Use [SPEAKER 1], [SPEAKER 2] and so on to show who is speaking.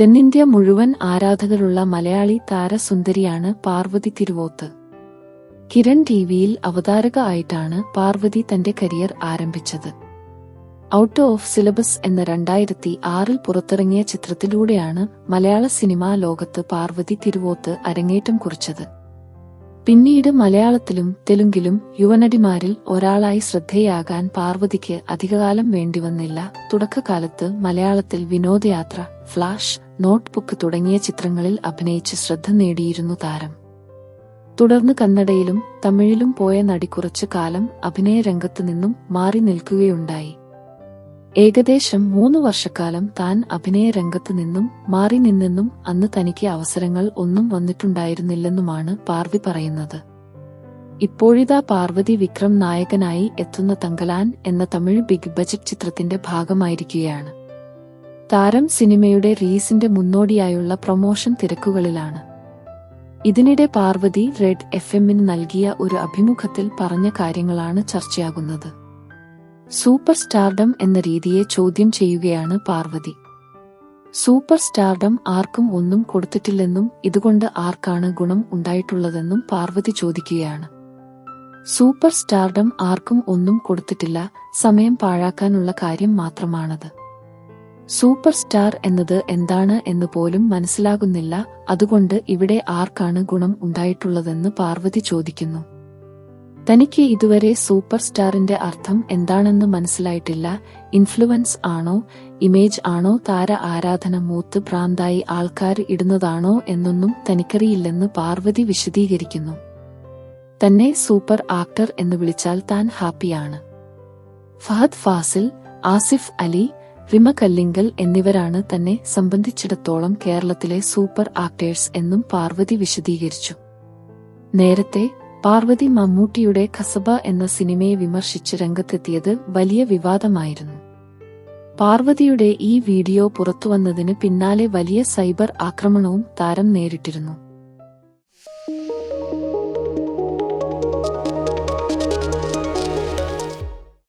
[SPEAKER 1] തെന്നിന്ത്യ മുഴുവൻ ആരാധകരുള്ള മലയാളി താരസുന്ദരിയാണ് പാർവതി തിരുവോത്ത്. കിരൺ ടിവിയിൽ അവതാരക ആയിട്ടാണ് പാർവതി തന്റെ കരിയർ ആരംഭിച്ചത്. ഔട്ട് ഓഫ് സിലബസ് എന്ന രണ്ടായിരത്തി ആറിൽ പുറത്തിറങ്ങിയ ചിത്രത്തിലൂടെയാണ് മലയാള സിനിമാ ലോകത്ത് പാർവതി തിരുവോത്ത് അരങ്ങേറ്റം കുറിച്ചത്. പിന്നീട് മലയാളത്തിലും തെലുങ്കിലും യുവനടിമാരിൽ ഒരാളായി ശ്രദ്ധേയാകാൻ പാർവതിക്ക് അധികകാലം വേണ്ടിവന്നില്ല. തുടക്കകാലത്ത് മലയാളത്തിൽ വിനോദയാത്ര ഫ്ലാഷ് നോട്ട്ബുക്ക് തുടങ്ങിയ ചിത്രങ്ങളിൽ അഭിനയിച്ച് ശ്രദ്ധ നേടിയിരുന്നു താരം. തുടർന്ന് കന്നഡയിലും തമിഴിലും പോയ നടി കുറച്ചു കാലം അഭിനയ രംഗത്തു നിന്നും മാറി നിൽക്കുകയുണ്ടായി. ഏകദേശം മൂന്ന് വർഷക്കാലം താൻ അഭിനയ രംഗത്തു നിന്നും മാറി നിന്നെന്നും അന്ന് തനിക്ക് അവസരങ്ങൾ ഒന്നും വന്നിട്ടുണ്ടായിരുന്നില്ലെന്നുമാണ് പാർവി പറയുന്നത്. ഇപ്പോഴിതാ പാർവതി വിക്രം നായകനായി എത്തുന്ന തങ്കലാൻ എന്ന തമിഴ് ബിഗ് ബജറ്റ് ചിത്രത്തിന്റെ ഭാഗമായിരിക്കുകയാണ്. താരം സിനിമയുടെ റീസിന്റെ മുന്നോടിയായുള്ള പ്രൊമോഷൻ തിരക്കുകളിലാണ്. ഇതിനിടെ പാർവതി റെഡ് എഫ് എമ്മിന് നൽകിയ ഒരു അഭിമുഖത്തിൽ പറഞ്ഞ കാര്യങ്ങളാണ് ചർച്ചയാകുന്നത്. സൂപ്പർ സ്റ്റാർഡം എന്ന രീതിയെ ചോദ്യം ചെയ്യുകയാണ് പാർവതി. സൂപ്പർ സ്റ്റാർഡം ആർക്കും ഒന്നും കൊടുത്തിട്ടില്ലെന്നും ഇതുകൊണ്ട് ആർക്കാണ് ഗുണം ഉണ്ടായിട്ടുള്ളതെന്നും പാർവതി ചോദിക്കുകയാണ്. സൂപ്പർ സ്റ്റാർഡം ആർക്കും ഒന്നും കൊടുത്തിട്ടില്ല സമയം പാഴാക്കാനുള്ള കാര്യം മാത്രമാണത്. സൂപ്പർ സ്റ്റാർ എന്നത് എന്താണ് എന്ന് പോലും മനസ്സിലാകുന്നില്ല. അതുകൊണ്ട് ഇവിടെ ആർക്കാണ് ഗുണം ഉണ്ടായിട്ടുള്ളതെന്ന് പാർവതി ചോദിക്കുന്നു. തനിക്ക് ഇതുവരെ സൂപ്പർ സ്റ്റാറിന്റെ അർത്ഥം എന്താണെന്ന് മനസ്സിലായിട്ടില്ല. ഇൻഫ്ലുവൻസ് ആണോ? ഇമേജ് ആണോ? താര ആരാധന മൂത്ത് ഭ്രാന്തായി ആൾക്കാർ ഇടുന്നതാണോ? എന്നൊന്നും തനിക്കറിയില്ലെന്ന് പാർവതി വിശദീകരിക്കുന്നു. തന്നെ സൂപ്പർ ആക്ടർ എന്ന് വിളിച്ചാൽ താൻ ഹാപ്പിയാണ്. ഫഹദ് ഫാസിൽ ആസിഫ് അലി റിമ കല്ലിങ്കൽ എന്നിവരാണ് തന്നെ സംബന്ധിച്ചിടത്തോളം കേരളത്തിലെ സൂപ്പർ ആക്ടേഴ്സ് എന്നും പാർവതി വിശദീകരിച്ചു. നേരത്തെ പാർവതി മമ്മൂട്ടിയുടെ ഖസബ എന്ന സിനിമയെ വിമർശിച്ച് രംഗത്തെത്തിയത് വലിയ വിവാദമായിരുന്നു. പാർവതിയുടെ ഈ വീഡിയോ പുറത്തുവന്നതിന് പിന്നാലെ വലിയ സൈബർ ആക്രമണവും താരം നേരിട്ടിരുന്നു.